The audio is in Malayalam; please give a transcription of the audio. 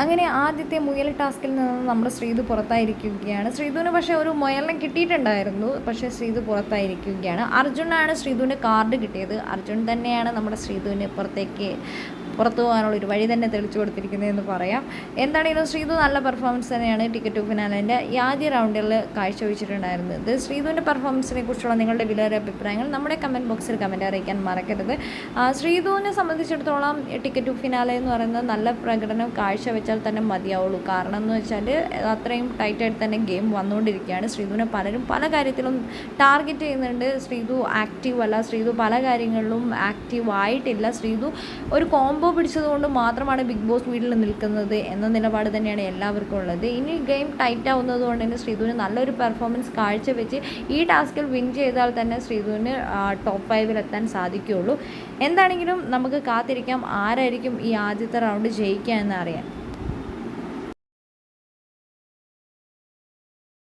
അങ്ങനെ ആദ്യത്തെ മുയൽ ടാസ്കിൽ നിന്ന് നമ്മുടെ ശ്രീതു പുറത്തായിരിക്കുകയാണ്. ശ്രീതുവിന് പക്ഷേ ഒരു മുയലിനെ കിട്ടിയിട്ടുണ്ടായിരുന്നു. പക്ഷേ ശ്രീതു പുറത്തായിരിക്കുകയാണ്. അർജുനാണ് ശ്രീതുവിന് കാർഡ് കിട്ടിയത്. അർജുൻ തന്നെയാണ് നമ്മുടെ ശ്രീതുവിനെ പുറത്തേക്ക് പുറത്തു പോകാനുള്ള ഒരു വഴി തന്നെ തെളിച്ചു കൊടുത്തിരിക്കുന്നത് എന്ന് പറയാം. എന്താണെങ്കിലും ശ്രീതു നല്ല പെർഫോമൻസ് തന്നെയാണ് ടിക്കറ്റ് ടു ഫിനാലിന്റെ ആദ്യ റൗണ്ടിൽ കാഴ്ചവെച്ചിട്ടുണ്ടായിരുന്നത്. ശ്രീതുവിന്റെ പെർഫോമൻസിനെ കുറിച്ചുള്ള നിങ്ങളുടെ വിലയേറെ അഭിപ്രായങ്ങൾ നമ്മുടെ കമന്റ് ബോക്സിൽ കമന്റ് അറിയിക്കാൻ മറക്കരുത്. ശ്രീതുവിനെ സംബന്ധിച്ചിടത്തോളം ടിക്കറ്റ് ടു ഫിനാലെ എന്ന് പറയുന്നത് നല്ല പ്രകടനം കാഴ്ചവെച്ചാൽ തന്നെ മതിയാവുള്ളൂ. കാരണം എന്ന് വെച്ചാൽ അത്രയും ടൈറ്റായിട്ട് തന്നെ ഗെയിം വന്നുകൊണ്ടിരിക്കുകയാണ്. ശ്രീതുവിനെ പലരും പല കാര്യത്തിലും ടാർഗറ്റ് ചെയ്യുന്നുണ്ട്. ശ്രീതു ആക്റ്റീവ് അല്ല. ശ്രീതു പല കാര്യങ്ങളിലും ആക്റ്റീവ് ആയിട്ടില്ല. ശ്രീതു ഒരു കോംബോ പിടിച്ചതുകൊണ്ട് മാത്രമാണ് ബിഗ് ബോസ് വീട്ടിൽ നിൽക്കുന്നത് എന്ന നിലപാട് തന്നെയാണ് എല്ലാവർക്കും ഉള്ളത്. ഇനി ഗെയിം ടൈറ്റ് ആവുന്നത് കൊണ്ട് തന്നെ ശ്രീധുവിന് നല്ലൊരു പെർഫോമൻസ് കാഴ്ചവെച്ച് ഈ ടാസ്കിൽ വിൻ ചെയ്താൽ തന്നെ ശ്രീധുവിന് ടോപ്പ് ഫൈവിൽ എത്താൻ സാധിക്കുകയുള്ളൂ. എന്താണെങ്കിലും നമുക്ക് കാത്തിരിക്കാം. ആരായിരിക്കും ഈ ആദ്യത്തെ റൗണ്ട് ജയിക്കുക എന്ന് അറിയാൻ?